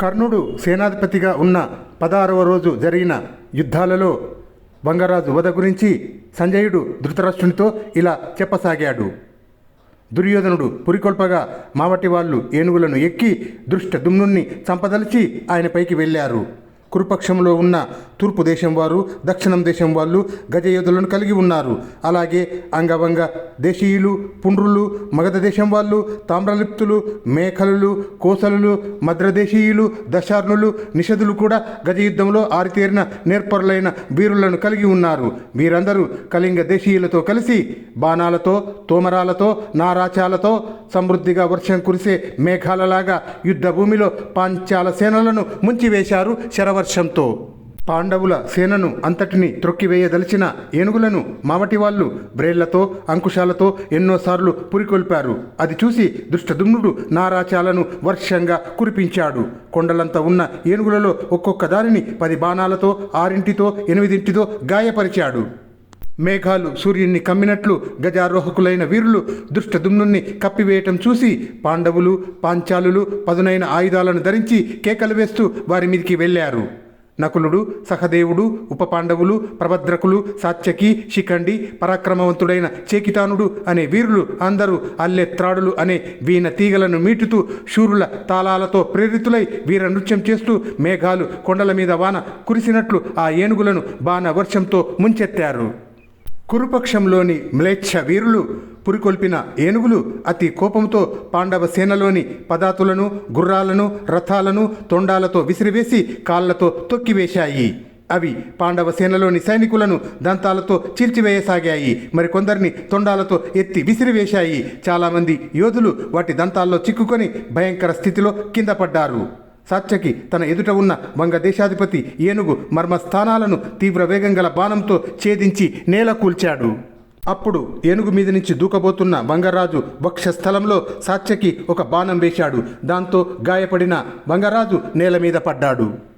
కర్ణుడు సేనాధిపతిగా ఉన్న పదహారవ రోజు జరిగిన యుద్ధాలలో బంగరాజు వధ గురించి సంజయుడు ధృతరాష్ట్రునితో ఇలా చెప్పసాగాడు. దుర్యోధనుడు పురికొల్పగా మావటి వాళ్ళు ఏనుగులను ఎక్కి దృష్ట దుమ్నుణ్ణి చంపదలిచి ఆయనపైకి వెళ్ళారు. కురుపక్షంలో ఉన్న తూర్పు దేశం వారు దక్షిణం దేశం వాళ్ళు గజయోధులను కలిగి ఉన్నారు. అలాగే అంగవంగ దేశీయులు పుండ్రులు మగధ దేశం వాళ్ళు తామ్రలిప్తులు మేఖలులు కోసలులు మద్రదేశీయులు దశార్ణులు నిషధులు కూడా గజయుద్ధంలో ఆరితేరిన నేర్పరులైన వీరులను కలిగి ఉన్నారు. వీరందరూ కళింగ దేశీయులతో కలిసి బాణాలతో తోమరాలతో నారాచాలతో సమృద్ధిగా వర్షం కురిసే మేఘాలలాగా యుద్ధ భూమిలో పాంచాల సేనలను ముంచివేశారు వర్షంతో పాండవుల సేనను అంతటిని త్రొక్కివేయదలిచిన ఏనుగులను మావటి వాళ్ళు బ్రేళ్ళతో అంకుశాలతో ఎన్నోసార్లు పురికొల్పారు. అది చూసి దుష్టదుమ్నుడు నారాచాలను వర్షంగా కురిపించాడు. కొండలంత ఉన్న ఏనుగులలో ఒక్కొక్క దానిని పది బాణాలతో ఆరింటితో ఎనిమిదింటితో గాయపరిచాడు. మేఘాలు సూర్యుని కమ్మినట్లు గజారోహకులైన వీరులు దుష్టదుమ్నుణ్ణి కప్పివేయటం చూసి పాండవులు పాంచాలులు పదునైన ఆయుధాలను ధరించి కేకలు వేస్తూ వారి మీదికి వెళ్ళారు. నకులుడు సహదేవుడు ఉపపాండవులు ప్రభద్రకులు సాత్యకి శిఖండి పరాక్రమవంతుడైన చేకితానుడు అనే వీరులు అందరూ అల్లెత్రాడులు అనే వీణ తీగలను మీటుతూ శూరుల తాళాలతో ప్రేరితులై వీర నృత్యం చేస్తూ మేఘాలు కొండల మీద వాన కురిసినట్లు ఆ ఏనుగులను బాణ వర్షంతో ముంచెత్తారు. కురుపక్షంలోని మ్లేచ్ఛ వీరులు పురికొల్పిన ఏనుగులు అతి కోపంతో పాండవ సేనలోని పదాతులను గుర్రాలను రథాలను తొండాలతో విసిరివేసి కాళ్ళతో తొక్కివేశాయి. అవి పాండవ సేనలోని సైనికులను దంతాలతో చీల్చివేయసాగాయి. మరికొందరిని తొండాలతో ఎత్తి విసిరివేశాయి. చాలామంది యోధులు వాటి దంతాల్లో చిక్కుకొని భయంకర స్థితిలో కింద పడ్డారు. సాత్యకి తన ఎదుట ఉన్న వంగ దేశాధిపతి ఏనుగు మర్మస్థానాలను తీవ్ర వేగం గల బాణంతో ఛేదించి నేల కూల్చాడు. అప్పుడు ఏనుగు మీద నుంచి దూకబోతున్న వంగరాజు వక్షస్థలంలో సాత్యకి ఒక బాణం వేశాడు. దాంతో గాయపడిన వంగరాజు నేల మీద పడ్డాడు.